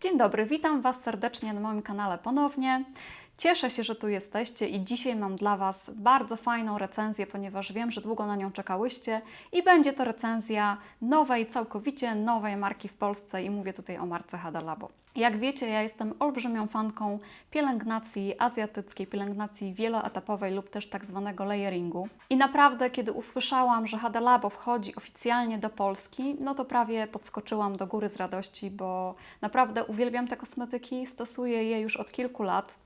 Dzień dobry, witam Was serdecznie na moim kanale ponownie. Cieszę się, że tu jesteście i dzisiaj mam dla Was bardzo fajną recenzję, ponieważ wiem, że długo na nią czekałyście i będzie to recenzja nowej, całkowicie nowej marki w Polsce i mówię tutaj o marce Hada Labo. Jak wiecie, ja jestem olbrzymią fanką pielęgnacji azjatyckiej, pielęgnacji wieloetapowej lub też tak zwanego layeringu. I naprawdę, kiedy usłyszałam, że Hada Labo wchodzi oficjalnie do Polski, no to prawie podskoczyłam do góry z radości, bo naprawdę uwielbiam te kosmetyki, stosuję je już od kilku lat.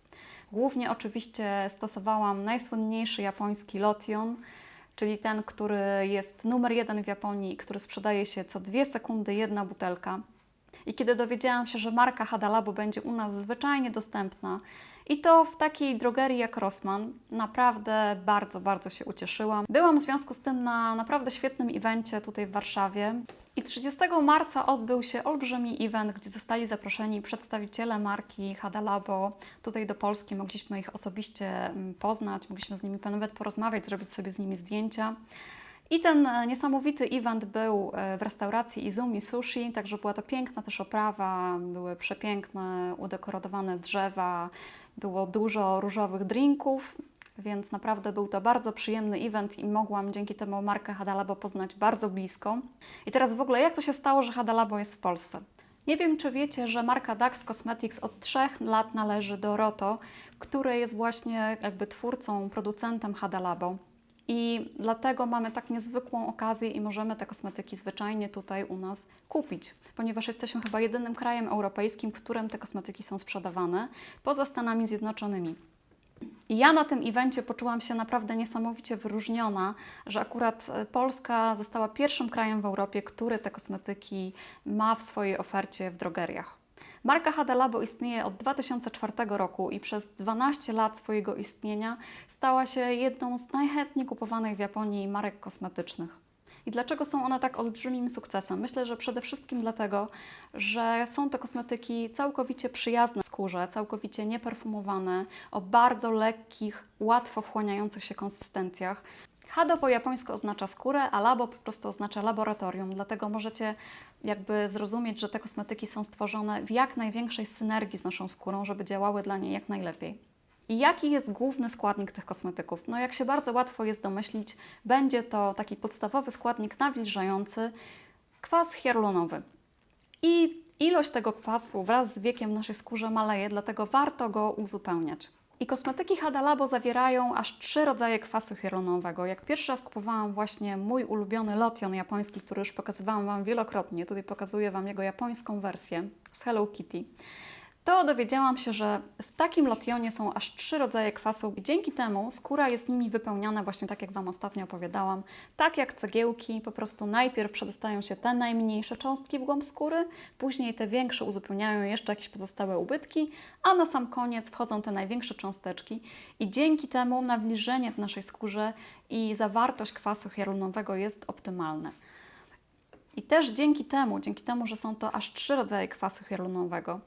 Głównie oczywiście stosowałam najsłynniejszy japoński lotion, czyli ten, który jest numer jeden w Japonii, który sprzedaje się co dwie sekundy jedna butelka. I kiedy dowiedziałam się, że marka Hada Labo będzie u nas zwyczajnie dostępna i to w takiej drogerii jak Rossmann, naprawdę bardzo, bardzo się ucieszyłam. Byłam w związku z tym na naprawdę świetnym evencie tutaj w Warszawie. I 30 marca odbył się olbrzymi event, gdzie zostali zaproszeni przedstawiciele marki Hada Labo tutaj do Polski. Mogliśmy ich osobiście mm, poznać, mogliśmy z nimi nawet porozmawiać, zrobić sobie z nimi zdjęcia. I ten e, niesamowity event był e, w restauracji Izumi Sushi, także była to piękna też oprawa, były przepiękne, udekorowane drzewa, było dużo różowych drinków, więc naprawdę był to bardzo przyjemny event i mogłam dzięki temu markę Hadalabo poznać bardzo blisko. I teraz w ogóle jak to się stało, że Hadalabo jest w Polsce? Nie wiem, czy wiecie, że marka Dax Cosmetics od trzech lat należy do Roto, który jest właśnie jakby twórcą, producentem Hadalabo. I dlatego mamy tak niezwykłą okazję i możemy te kosmetyki zwyczajnie tutaj u nas kupić, ponieważ jesteśmy chyba jedynym krajem europejskim, w którym te kosmetyki są sprzedawane, poza Stanami Zjednoczonymi. I ja na tym evencie poczułam się naprawdę niesamowicie wyróżniona, że akurat e, Polska została pierwszym krajem w Europie, który te kosmetyki ma w swojej ofercie w drogeriach. Marka Hada Labo istnieje od 2004 roku i przez 12 lat swojego istnienia stała się jedną z najchętniej kupowanych w Japonii marek kosmetycznych. I dlaczego są one tak olbrzymim sukcesem? Myślę, że przede wszystkim dlatego, że są to kosmetyki całkowicie przyjazne skórze, całkowicie nieperfumowane, o bardzo lekkich, łatwo wchłaniających się konsystencjach. Hado po japońsku oznacza skórę, a labo po prostu oznacza laboratorium, dlatego możecie jakby zrozumieć, że te kosmetyki są stworzone w jak największej synergii z naszą skórą, żeby działały dla niej jak najlepiej. I jaki jest główny składnik tych kosmetyków? No jak się bardzo łatwo jest domyślić, będzie to taki podstawowy składnik nawilżający, kwas hialuronowy. I ilość tego kwasu wraz z wiekiem w naszej skórze maleje, dlatego warto go uzupełniać. I kosmetyki Hada Labo zawierają aż trzy rodzaje kwasu hialuronowego. Jak pierwszy raz kupowałam właśnie mój ulubiony lotion japoński, który już pokazywałam Wam wielokrotnie, tutaj pokazuję Wam jego japońską wersję z Hello Kitty, to dowiedziałam się, że w takim lotionie są aż trzy rodzaje kwasu i dzięki temu skóra jest nimi wypełniana właśnie tak, jak Wam ostatnio opowiadałam. Tak jak cegiełki, po prostu najpierw przedostają się te najmniejsze cząstki w głąb skóry, później te większe uzupełniają jeszcze jakieś pozostałe ubytki, a na sam koniec wchodzą te największe cząsteczki i dzięki temu nawilżenie w naszej skórze i zawartość kwasu hialuronowego jest optymalne. I też dzięki temu, dzięki temu, że są to aż trzy rodzaje kwasu hialuronowego,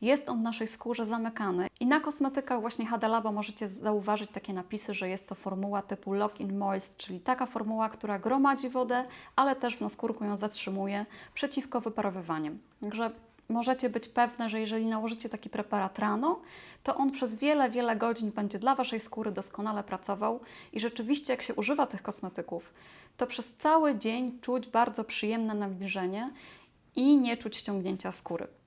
jest on w naszej skórze zamykany. I na kosmetykach właśnie Hada Labo możecie zauważyć takie napisy, że jest to formuła typu Lock-in Moist, czyli taka formuła, która gromadzi wodę, ale też w naskórku ją zatrzymuje przeciwko wyparowywaniom. Także możecie być pewne, że jeżeli nałożycie taki preparat rano, to on przez wiele, wiele godzin będzie dla Waszej skóry doskonale pracował i rzeczywiście jak się używa tych kosmetyków, to przez cały dzień czuć bardzo przyjemne nawilżenie i nie czuć ściągnięcia skóry.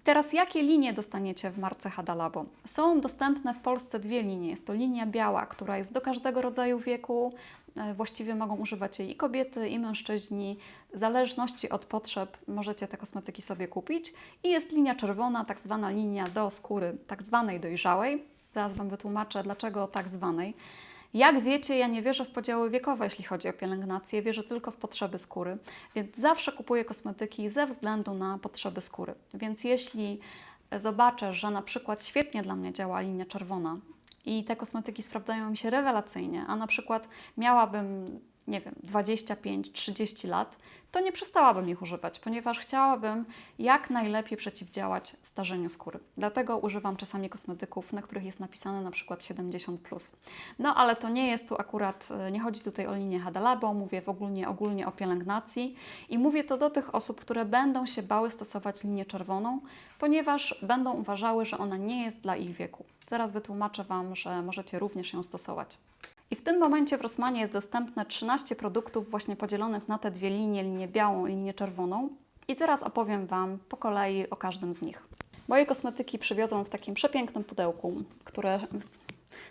I teraz jakie linie dostaniecie w marce Hada Labo? Są dostępne w Polsce dwie linie. Jest to linia biała, która jest do każdego rodzaju wieku. E, Właściwie mogą używać jej i kobiety, i mężczyźni. W zależności od potrzeb możecie te kosmetyki sobie kupić. I jest linia czerwona, tak zwana linia do skóry tak zwanej dojrzałej. Zaraz Wam wytłumaczę, dlaczego tak zwanej. Jak wiecie, ja nie wierzę w podziały wiekowe, jeśli chodzi o pielęgnację, wierzę tylko w potrzeby skóry, więc zawsze kupuję kosmetyki ze względu na potrzeby skóry. Więc jeśli zobaczę, że na przykład świetnie dla mnie działa linia czerwona i te kosmetyki sprawdzają mi się rewelacyjnie, a na przykład miałabym nie wiem, 25-30 lat, to nie przestałabym ich używać, ponieważ chciałabym jak najlepiej przeciwdziałać starzeniu skóry. Dlatego używam czasami kosmetyków, na których jest napisane na przykład 70+. No ale to nie jest tu akurat, e, nie chodzi tutaj o linię Hadalabo, mówię w ogólnie, ogólnie o pielęgnacji i mówię to do tych osób, które będą się bały stosować linię czerwoną, ponieważ będą uważały, że ona nie jest dla ich wieku. Zaraz wytłumaczę Wam, że możecie również ją stosować. I w tym momencie w Rossmanie jest dostępne 13 produktów właśnie podzielonych na te dwie linie, linię białą i linię czerwoną. I zaraz opowiem Wam po kolei o każdym z nich. Moje kosmetyki przywiozą w takim przepięknym pudełku, które,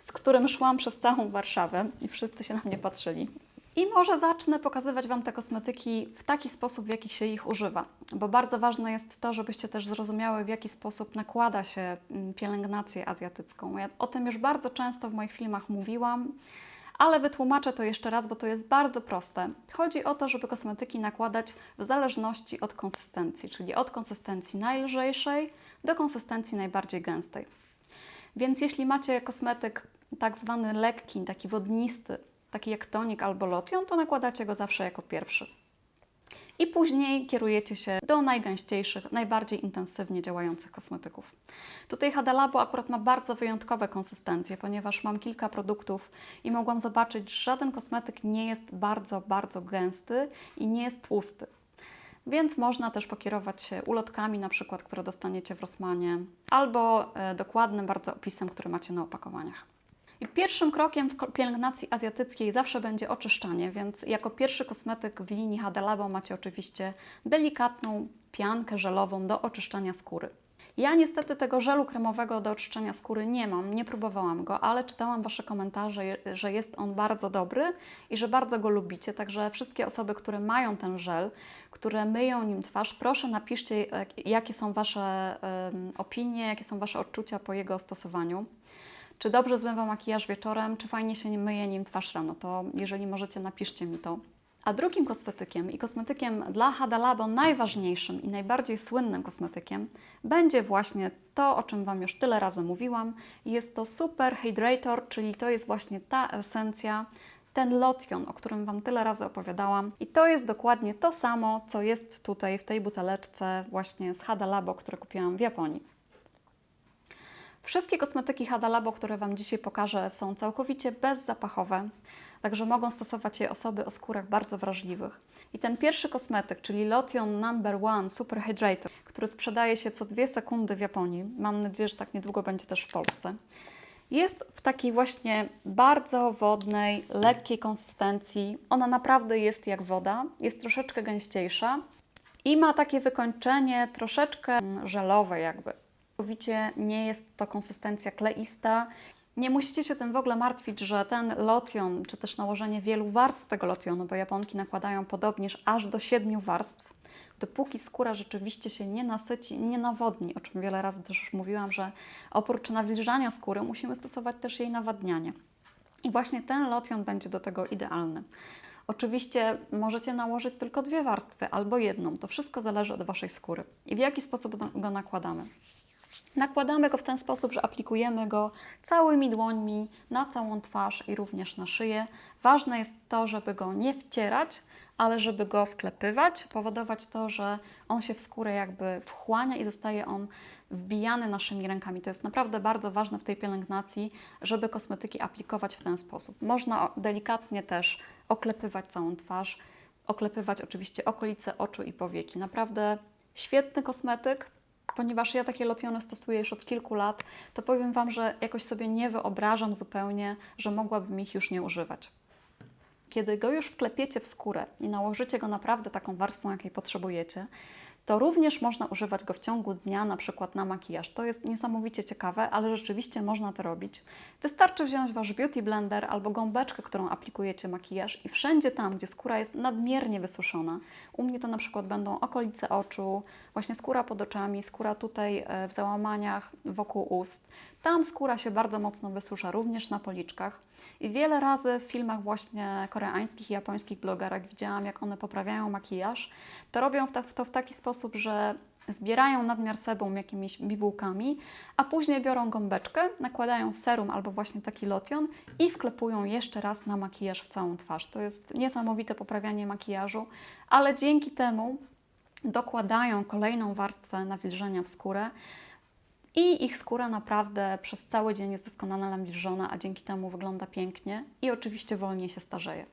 z którym szłam przez całą Warszawę i wszyscy się na mnie patrzyli. I może zacznę pokazywać Wam te kosmetyki w taki sposób, w jaki się ich używa, bo bardzo ważne jest to, żebyście też zrozumiały, w jaki sposób nakłada się mm, pielęgnację azjatycką. Ja o tym już bardzo często w moich filmach mówiłam, ale wytłumaczę to jeszcze raz, bo to jest bardzo proste. Chodzi o to, żeby kosmetyki nakładać w zależności od konsystencji, czyli od konsystencji najlżejszej do konsystencji najbardziej gęstej. Więc jeśli macie kosmetyk tak zwany lekki, taki wodnisty, taki jak tonik albo lotion, to nakładacie go zawsze jako pierwszy. I później kierujecie się do najgęściejszych, najbardziej intensywnie działających kosmetyków. Tutaj Hadalabo akurat ma bardzo wyjątkowe konsystencje, ponieważ mam kilka produktów i mogłam zobaczyć, że żaden kosmetyk nie jest bardzo, bardzo gęsty i nie jest tłusty. Więc można też pokierować się ulotkami, na przykład, które dostaniecie w Rossmanie, albo e, dokładnym bardzo opisem, który macie na opakowaniach. I pierwszym krokiem w pielęgnacji azjatyckiej zawsze będzie oczyszczanie, więc jako pierwszy kosmetyk w linii Hadalabo macie oczywiście delikatną piankę żelową do oczyszczania skóry. Ja niestety tego żelu kremowego do oczyszczania skóry nie mam, nie próbowałam go, ale czytałam Wasze komentarze, że jest on bardzo dobry i że bardzo go lubicie, także wszystkie osoby, które mają ten żel, które myją nim twarz, proszę napiszcie, jakie są Wasze opinie, jakie są Wasze odczucia po jego stosowaniu. Czy dobrze zmywa makijaż wieczorem, czy fajnie się myje nim twarz rano? To jeżeli możecie, napiszcie mi to. A drugim kosmetykiem i kosmetykiem dla Hadalabo najważniejszym i najbardziej słynnym kosmetykiem będzie właśnie to, o czym Wam już tyle razy mówiłam. Jest to Super Hydrator, czyli to jest właśnie ta esencja, ten lotion, o którym Wam tyle razy opowiadałam. I to jest dokładnie to samo, co jest tutaj w tej buteleczce właśnie z Hadalabo, które kupiłam w Japonii. Wszystkie kosmetyki Hadalabo, które Wam dzisiaj pokażę, są całkowicie bezzapachowe, także mogą stosować je osoby o skórach bardzo wrażliwych. I ten pierwszy kosmetyk, czyli Lotion Number One Super Hydrator, który sprzedaje się co dwie sekundy w Japonii, mam nadzieję, że tak niedługo będzie też w Polsce, jest w takiej właśnie bardzo wodnej, lekkiej konsystencji. Ona naprawdę jest jak woda, jest troszeczkę gęściejsza i ma takie wykończenie troszeczkę żelowe jakby. Całkowicie nie jest to konsystencja kleista. Nie musicie się tym w ogóle martwić, że ten lotion, czy też nałożenie wielu warstw tego lotionu, bo Japonki nakładają podobnież aż do siedmiu warstw, dopóki skóra rzeczywiście się nie nasyci i nie nawodni, o czym wiele razy też już mówiłam, że oprócz nawilżania skóry musimy stosować też jej nawadnianie. I właśnie ten lotion będzie do tego idealny. Oczywiście możecie nałożyć tylko dwie warstwy albo jedną. To wszystko zależy od Waszej skóry. I w jaki sposób go nakładamy? Nakładamy go w ten sposób, że aplikujemy go całymi dłońmi na całą twarz i również na szyję. Ważne jest to, żeby go nie wcierać, ale żeby go wklepywać, powodować to, że on się w skórę jakby wchłania i zostaje on wbijany naszymi rękami. To jest naprawdę bardzo ważne w tej pielęgnacji, żeby kosmetyki aplikować w ten sposób. Można delikatnie też oklepywać całą twarz, oklepywać oczywiście okolice oczu i powieki. Naprawdę świetny kosmetyk, ponieważ ja takie lotiony stosuję już od kilku lat, to powiem Wam, że jakoś sobie nie wyobrażam zupełnie, że mogłabym ich już nie używać. Kiedy go już wklepiecie w skórę i nałożycie go naprawdę taką warstwą, jakiej potrzebujecie, to również można używać go w ciągu dnia, na przykład na makijaż. To jest niesamowicie ciekawe, ale rzeczywiście można to robić. Wystarczy wziąć Wasz beauty blender albo gąbeczkę, którą aplikujecie makijaż i wszędzie tam, gdzie skóra jest nadmiernie wysuszona, u mnie to na przykład będą okolice oczu, właśnie skóra pod oczami, skóra tutaj e, w załamaniach wokół ust. Tam skóra się bardzo mocno wysusza, również na policzkach. I wiele razy w filmach właśnie koreańskich i japońskich blogerek widziałam, jak one poprawiają makijaż. To robią w ta- to w taki sposób, że zbierają nadmiar sebum jakimiś bibułkami, a później biorą gąbeczkę, nakładają serum albo właśnie taki lotion i wklepują jeszcze raz na makijaż w całą twarz. To jest niesamowite poprawianie makijażu, ale dzięki temu dokładają kolejną warstwę nawilżenia w skórę i ich skóra naprawdę przez cały dzień jest doskonale nawilżona, a dzięki temu wygląda pięknie i oczywiście wolniej się starzeje.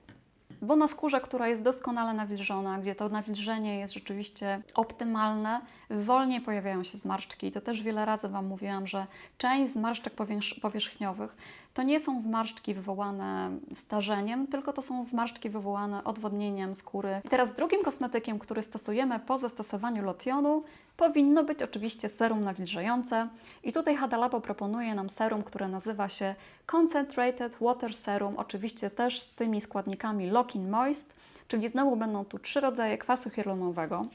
Bo na skórze, która jest doskonale nawilżona, gdzie to nawilżenie jest rzeczywiście optymalne, wolniej pojawiają się zmarszczki. I to też wiele razy Wam mówiłam, że część zmarszczek powierzch- powierzchniowych to nie są zmarszczki wywołane starzeniem, tylko to są zmarszczki wywołane odwodnieniem skóry. I teraz drugim kosmetykiem, który stosujemy po zastosowaniu lotionu, powinno być oczywiście serum nawilżające. I tutaj Hadalabo proponuje nam serum, które nazywa się Concentrated Water Serum, oczywiście też z tymi składnikami Lock-in Moist, czyli znowu będą tu trzy rodzaje kwasu hialuronowego.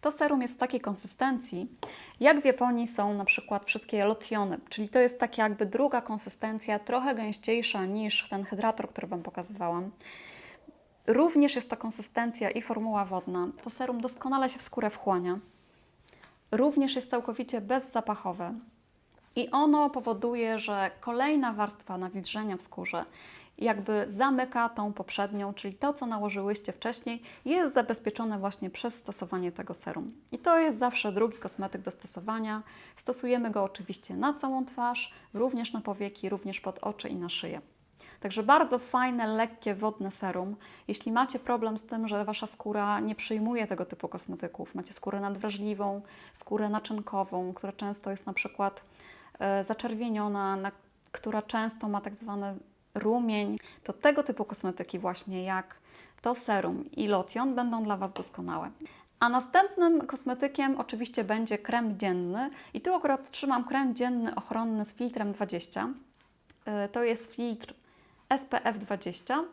To serum jest w takiej konsystencji, jak w Japonii są na przykład wszystkie lotiony, czyli to jest taka jakby druga konsystencja, trochę gęściejsza niż ten hydrator, który Wam pokazywałam. Również jest to konsystencja i formuła wodna. To serum doskonale się w skórę wchłania. Również jest całkowicie bezzapachowe. I ono powoduje, że kolejna warstwa nawilżenia w skórze jakby zamyka tą poprzednią, czyli to, co nałożyłyście wcześniej, jest zabezpieczone właśnie przez stosowanie tego serum. I to jest zawsze drugi kosmetyk do stosowania. Stosujemy go oczywiście na całą twarz, również na powieki, również pod oczy i na szyję. Także bardzo fajne, lekkie, wodne serum. Jeśli macie problem z tym, że Wasza skóra nie przyjmuje tego typu kosmetyków, macie skórę nadwrażliwą, skórę naczynkową, która często jest na przykład e, zaczerwieniona, na, która często ma tak zwany rumień, to tego typu kosmetyki właśnie jak to serum i lotion będą dla Was doskonałe. A następnym kosmetykiem oczywiście będzie krem dzienny i tu akurat trzymam krem dzienny ochronny z filtrem 20. E, To jest filtr SPF 20,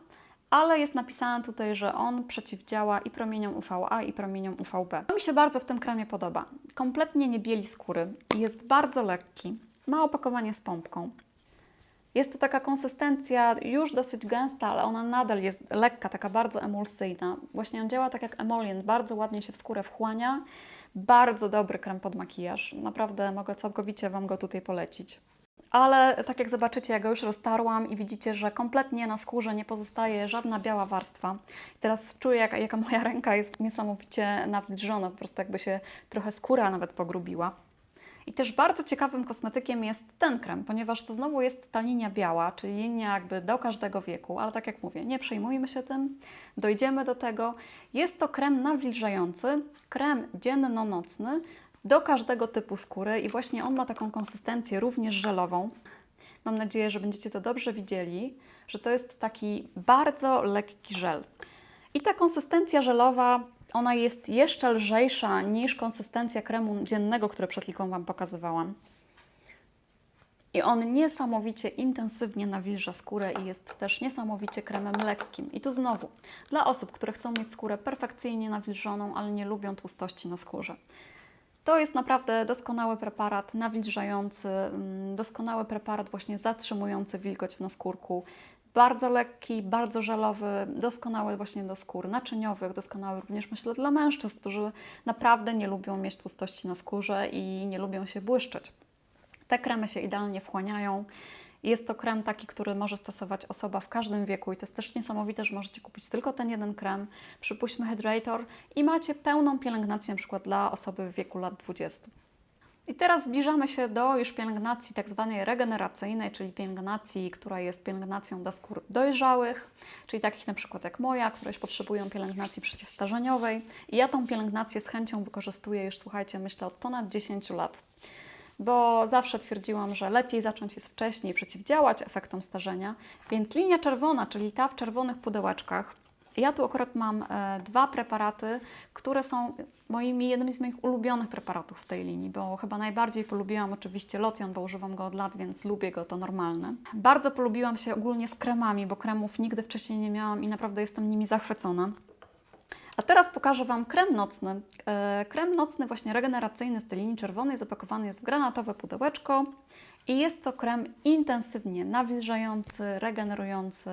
ale jest napisane tutaj, że on przeciwdziała i promieniom UVA i promieniom UVB. To mi się bardzo w tym kremie podoba. Kompletnie nie bieli skóry, jest bardzo lekki, ma opakowanie z pompką. Jest to taka konsystencja już dosyć gęsta, ale ona nadal jest lekka, taka bardzo emulsyjna. Właśnie on działa tak jak emollient, bardzo ładnie się w skórę wchłania. Bardzo dobry krem pod makijaż. Naprawdę mogę całkowicie Wam go tutaj polecić. Ale tak jak zobaczycie, ja go już roztarłam i widzicie, że kompletnie na skórze nie pozostaje żadna biała warstwa. Teraz czuję, jak, jaka moja ręka jest niesamowicie nawilżona, po prostu jakby się trochę skóra nawet pogrubiła. I też bardzo ciekawym kosmetykiem jest ten krem, ponieważ to znowu jest ta linia biała, czyli linia jakby do każdego wieku, ale tak jak mówię, nie przejmujmy się tym, dojdziemy do tego. Jest to krem nawilżający, krem dzienno-nocny do każdego typu skóry i właśnie on ma taką konsystencję również żelową. Mam nadzieję, że będziecie to dobrze widzieli, że to jest taki bardzo lekki żel. I ta konsystencja żelowa, ona jest jeszcze lżejsza niż konsystencja kremu dziennego, który przed chwilą Wam pokazywałam. I on niesamowicie intensywnie nawilża skórę i jest też niesamowicie kremem lekkim. I tu znowu, dla osób, które chcą mieć skórę perfekcyjnie nawilżoną, ale nie lubią tłustości na skórze. To jest naprawdę doskonały preparat nawilżający, mm, doskonały preparat właśnie zatrzymujący wilgoć w naskórku. Bardzo lekki, bardzo żelowy, doskonały właśnie do skór naczyniowych, doskonały również myślę dla mężczyzn, którzy naprawdę nie lubią mieć tłustości na skórze i nie lubią się błyszczeć. Te kremy się idealnie wchłaniają. Jest to krem taki, który może stosować osoba w każdym wieku i to jest też niesamowite, że możecie kupić tylko ten jeden krem, przypuśćmy Hydrator i macie pełną pielęgnację na przykład dla osoby w wieku lat 20. I teraz zbliżamy się do już pielęgnacji tak zwanej regeneracyjnej, czyli pielęgnacji, która jest pielęgnacją dla skór dojrzałych, czyli takich na przykład jak moja, które potrzebują pielęgnacji przeciwstarzeniowej. I ja tą pielęgnację z chęcią wykorzystuję już, słuchajcie, myślę od ponad 10 lat bo zawsze twierdziłam, że lepiej zacząć jest wcześniej przeciwdziałać efektom starzenia. Więc linia czerwona, czyli ta w czerwonych pudełeczkach, ja tu akurat mam e, dwa preparaty, które są moimi, jednymi z moich ulubionych preparatów w tej linii, bo chyba najbardziej polubiłam oczywiście lotion, bo używam go od lat, więc lubię go, to normalne. Bardzo polubiłam się ogólnie z kremami, bo kremów nigdy wcześniej nie miałam i naprawdę jestem nimi zachwycona. A teraz pokażę Wam krem nocny. E, Krem nocny właśnie regeneracyjny z tej linii czerwonej zapakowany jest w granatowe pudełeczko i jest to krem intensywnie nawilżający, regenerujący,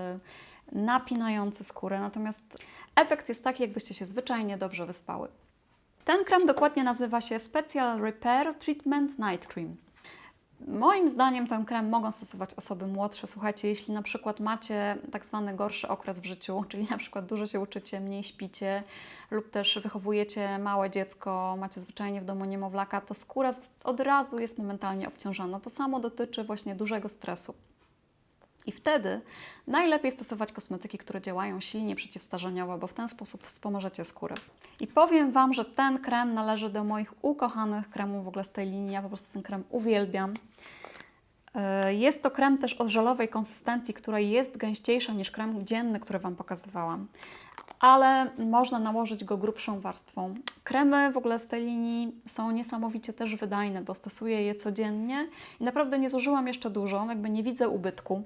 napinający skórę, natomiast efekt jest taki, jakbyście się zwyczajnie dobrze wyspały. Ten krem dokładnie nazywa się Special Repair Treatment Night Cream. Moim zdaniem ten krem mogą stosować osoby młodsze. Słuchajcie, jeśli na przykład macie tak zwany gorszy okres w życiu, czyli na przykład dużo się uczycie, mniej śpicie lub też wychowujecie małe dziecko, macie zwyczajnie w domu niemowlaka, to skóra od razu jest momentalnie obciążana. To samo dotyczy właśnie dużego stresu. I wtedy najlepiej stosować kosmetyki, które działają silnie przeciwstarzeniowo, bo w ten sposób wspomożecie skórę. I powiem Wam, że ten krem należy do moich ukochanych kremów w ogóle z tej linii. Ja po prostu ten krem uwielbiam. E, Jest to krem też o żelowej konsystencji, która jest gęściejsza niż krem dzienny, który Wam pokazywałam. Ale można nałożyć go grubszą warstwą. Kremy w ogóle z tej linii są niesamowicie też wydajne, bo stosuję je codziennie i naprawdę nie zużyłam jeszcze dużo, jakby nie widzę ubytku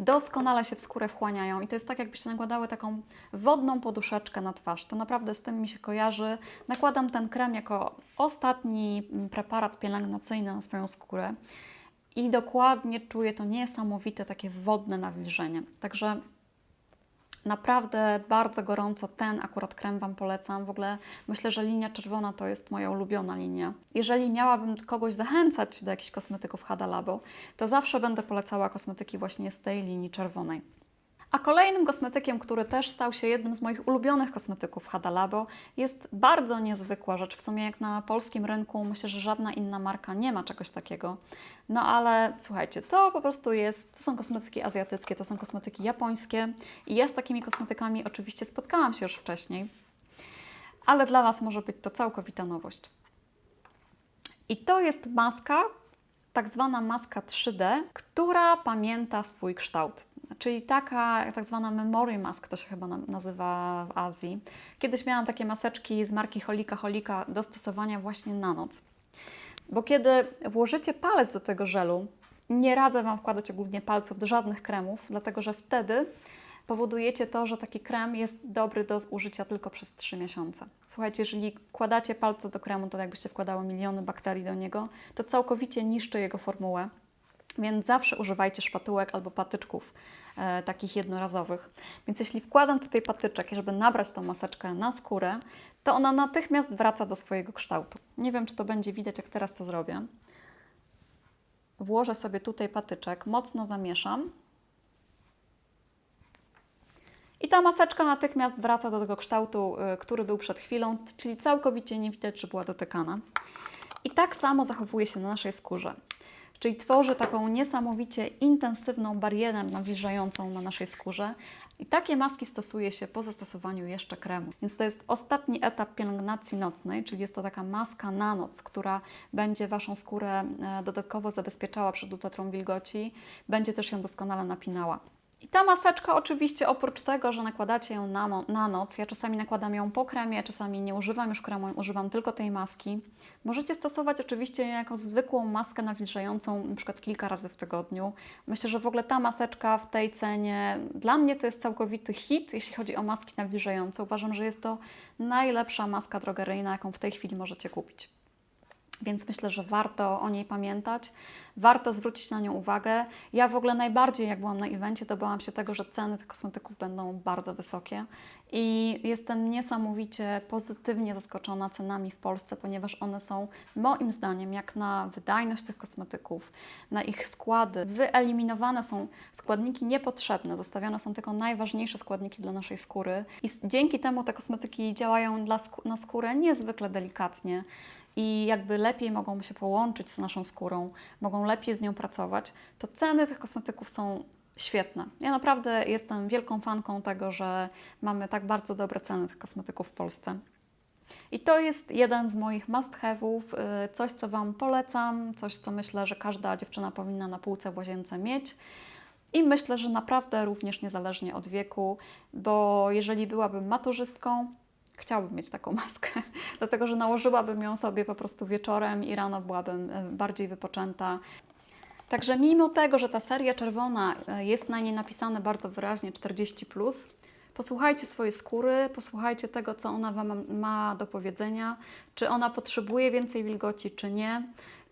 doskonale się w skórę wchłaniają i to jest tak, jakbyście nakładały taką wodną poduszeczkę na twarz. To naprawdę z tym mi się kojarzy. Nakładam ten krem jako ostatni mm, preparat pielęgnacyjny na swoją skórę i dokładnie czuję to niesamowite takie wodne nawilżenie. Także Naprawdę bardzo gorąco ten akurat krem Wam polecam. W ogóle myślę, że linia czerwona to jest moja ulubiona linia. Jeżeli miałabym kogoś zachęcać do jakichś kosmetyków Hada Labo, to zawsze będę polecała kosmetyki właśnie z tej linii czerwonej. A kolejnym kosmetykiem, który też stał się jednym z moich ulubionych kosmetyków Hada Labo, jest bardzo niezwykła rzecz. W sumie jak na polskim rynku myślę, że żadna inna marka nie ma czegoś takiego. No ale słuchajcie, to po prostu jest, to są kosmetyki azjatyckie, to są kosmetyki japońskie i ja z takimi kosmetykami oczywiście spotkałam się już wcześniej, ale dla Was może być to całkowita nowość. I to jest maska, tak zwana maska 3D, która pamięta swój kształt. Czyli taka tak zwana memory mask, to się chyba na- nazywa w Azji. Kiedyś miałam takie maseczki z marki Holika Holika do stosowania właśnie na noc. Bo kiedy włożycie palec do tego żelu, nie radzę Wam wkładać ogólnie palców do żadnych kremów, dlatego że wtedy powodujecie to, że taki krem jest dobry do użycia tylko przez 3 miesiące. Słuchajcie, jeżeli wkładacie palce do kremu, to jakbyście wkładały miliony bakterii do niego, to całkowicie niszczy jego formułę. Więc zawsze używajcie szpatułek albo patyczków e, takich jednorazowych. Więc jeśli wkładam tutaj patyczek, żeby nabrać tą maseczkę na skórę, to ona natychmiast wraca do swojego kształtu. Nie wiem, czy to będzie widać, jak teraz to zrobię. Włożę sobie tutaj patyczek, mocno zamieszam. I ta maseczka natychmiast wraca do tego kształtu, y, który był przed chwilą, czyli całkowicie nie widać, że była dotykana. I tak samo zachowuje się na naszej skórze. Czyli tworzy taką niesamowicie intensywną barierę nawilżającą na naszej skórze. I takie maski stosuje się po zastosowaniu jeszcze kremu. Więc to jest ostatni etap pielęgnacji nocnej, czyli jest to taka maska na noc, która będzie Waszą skórę e, dodatkowo zabezpieczała przed utatrą wilgoci, będzie też ją doskonale napinała. I ta maseczka oczywiście oprócz tego, że nakładacie ją na, na noc, ja czasami nakładam ją po kremie, czasami nie używam już kremu, używam tylko tej maski. Możecie stosować oczywiście jako zwykłą maskę nawilżającą na przykład kilka razy w tygodniu. Myślę, że w ogóle ta maseczka w tej cenie, dla mnie to jest całkowity hit, jeśli chodzi o maski nawilżające. Uważam, że jest to najlepsza maska drogeryjna, jaką w tej chwili możecie kupić. Więc myślę, że warto o niej pamiętać, warto zwrócić na nią uwagę. Ja w ogóle najbardziej, jak byłam na evencie, to bałam się tego, że ceny tych kosmetyków będą bardzo wysokie. I jestem niesamowicie pozytywnie zaskoczona cenami w Polsce, ponieważ one są moim zdaniem, jak na wydajność tych kosmetyków, na ich składy, wyeliminowane są składniki niepotrzebne, zostawione są tylko najważniejsze składniki dla naszej skóry. I dzięki temu te kosmetyki działają dla skó- na skórę niezwykle delikatnie i jakby lepiej mogą się połączyć z naszą skórą, mogą lepiej z nią pracować, to ceny tych kosmetyków są świetne. Ja naprawdę jestem wielką fanką tego, że mamy tak bardzo dobre ceny tych kosmetyków w Polsce. I to jest jeden z moich must have'ów, y, coś co Wam polecam, coś co myślę, że każda dziewczyna powinna na półce w łazience mieć. I myślę, że naprawdę również niezależnie od wieku, bo jeżeli byłabym maturzystką, chciałabym mieć taką maskę, dlatego że nałożyłabym ją sobie po prostu wieczorem i rano byłabym e, bardziej wypoczęta. Także mimo tego, że ta seria czerwona e, jest na niej napisane bardzo wyraźnie 40, posłuchajcie swojej skóry, posłuchajcie tego, co ona Wam ma do powiedzenia, czy ona potrzebuje więcej wilgoci, czy nie,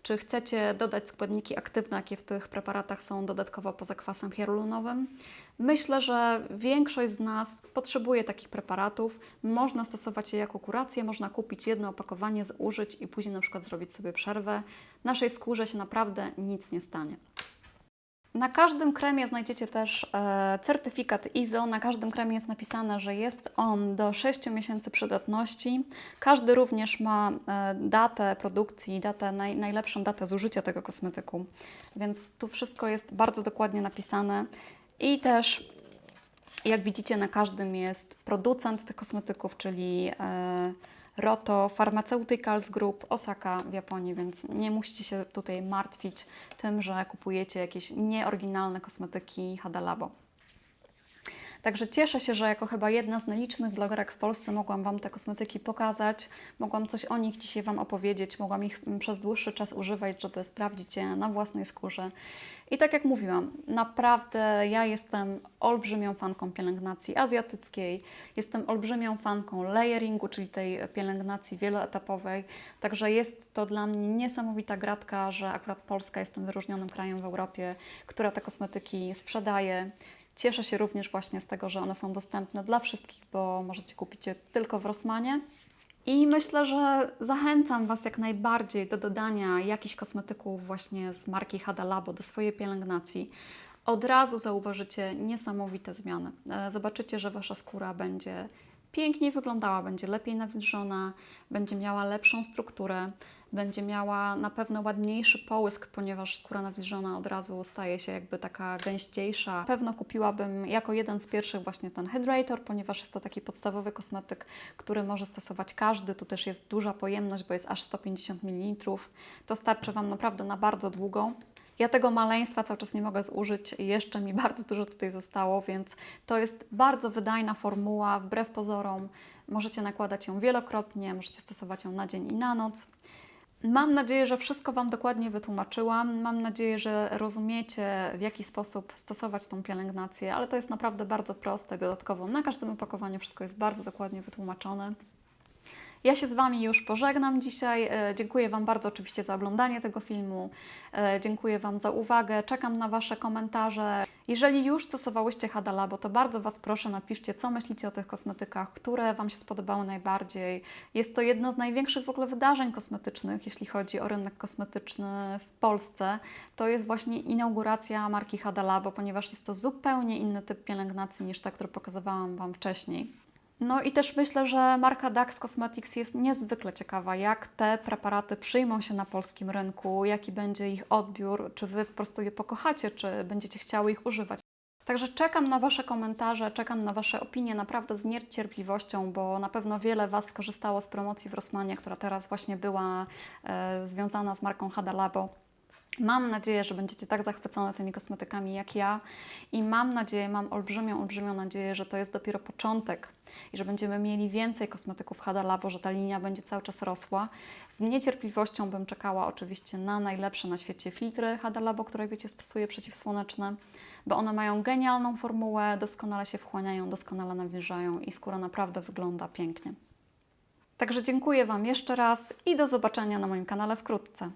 czy chcecie dodać składniki aktywne, jakie w tych preparatach są dodatkowo poza kwasem hialuronowym. Myślę, że większość z nas potrzebuje takich preparatów. Można stosować je jako kurację, można kupić jedno opakowanie, zużyć i później na przykład zrobić sobie przerwę. Naszej skórze się naprawdę nic nie stanie. Na każdym kremie znajdziecie też e, certyfikat ISO. Na każdym kremie jest napisane, że jest on do 6 miesięcy przydatności. Każdy również ma e, datę produkcji, datę, naj, najlepszą datę zużycia tego kosmetyku, więc tu wszystko jest bardzo dokładnie napisane. I też, jak widzicie, na każdym jest producent tych kosmetyków, czyli e, Roto Pharmaceuticals Group Osaka w Japonii, więc nie musicie się tutaj martwić tym, że kupujecie jakieś nieoryginalne kosmetyki Hada Labo. Także cieszę się, że jako chyba jedna z nielicznych blogerek w Polsce mogłam Wam te kosmetyki pokazać, mogłam coś o nich dzisiaj Wam opowiedzieć, mogłam ich mm, przez dłuższy czas używać, żeby sprawdzić je na własnej skórze. I tak jak mówiłam, naprawdę ja jestem olbrzymią fanką pielęgnacji azjatyckiej, jestem olbrzymią fanką layeringu, czyli tej pielęgnacji wieloetapowej. Także jest to dla mnie niesamowita gratka, że akurat Polska jest tym wyróżnionym krajem w Europie, która te kosmetyki sprzedaje. Cieszę się również właśnie z tego, że one są dostępne dla wszystkich, bo możecie kupić je tylko w Rossmanie. I myślę, że zachęcam Was jak najbardziej do dodania jakichś kosmetyków właśnie z marki Hada Labo do swojej pielęgnacji. Od razu zauważycie niesamowite zmiany. E, Zobaczycie, że Wasza skóra będzie piękniej wyglądała, będzie lepiej nawilżona, będzie miała lepszą strukturę, będzie miała na pewno ładniejszy połysk, ponieważ skóra nawilżona od razu staje się jakby taka gęściejsza. Pewno kupiłabym jako jeden z pierwszych właśnie ten Hydrator, ponieważ jest to taki podstawowy kosmetyk, który może stosować każdy. Tu też jest duża pojemność, bo jest aż 150 ml. To starczy Wam naprawdę na bardzo długo. Ja tego maleństwa cały czas nie mogę zużyć jeszcze mi bardzo dużo tutaj zostało, więc to jest bardzo wydajna formuła, wbrew pozorom. Możecie nakładać ją wielokrotnie, możecie stosować ją na dzień i na noc. Mam nadzieję, że wszystko Wam dokładnie wytłumaczyłam. Mam nadzieję, że rozumiecie, w jaki sposób stosować tą pielęgnację, ale to jest naprawdę bardzo proste. Dodatkowo na każdym opakowaniu wszystko jest bardzo dokładnie wytłumaczone. Ja się z Wami już pożegnam dzisiaj. E, Dziękuję Wam bardzo oczywiście za oglądanie tego filmu. E, Dziękuję Wam za uwagę. Czekam na Wasze komentarze. Jeżeli już stosowałyście Hada Labo, to bardzo Was proszę napiszcie, co myślicie o tych kosmetykach, które Wam się spodobały najbardziej. Jest to jedno z największych w ogóle wydarzeń kosmetycznych, jeśli chodzi o rynek kosmetyczny w Polsce. To jest właśnie inauguracja marki Hada Labo, ponieważ jest to zupełnie inny typ pielęgnacji niż ta, którą pokazywałam Wam wcześniej. No i też myślę, że marka Dax Cosmetics jest niezwykle ciekawa, jak te preparaty przyjmą się na polskim rynku, jaki będzie ich odbiór, czy Wy po prostu je pokochacie, czy będziecie chciały ich używać. Także czekam na Wasze komentarze, czekam na Wasze opinie naprawdę z niecierpliwością, bo na pewno wiele Was skorzystało z promocji w Rossmanie, która teraz właśnie była e, związana z marką Hada Labo. Mam nadzieję, że będziecie tak zachwycone tymi kosmetykami jak ja i mam nadzieję, mam olbrzymią, olbrzymią nadzieję, że to jest dopiero początek i że będziemy mieli więcej kosmetyków Hada Labo, że ta linia będzie cały czas rosła. Z niecierpliwością bym czekała oczywiście na najlepsze na świecie filtry Hada Labo, które wiecie stosuję przeciwsłoneczne, bo one mają genialną formułę, doskonale się wchłaniają, doskonale nawilżają i skóra naprawdę wygląda pięknie. Także dziękuję Wam jeszcze raz i do zobaczenia na moim kanale wkrótce.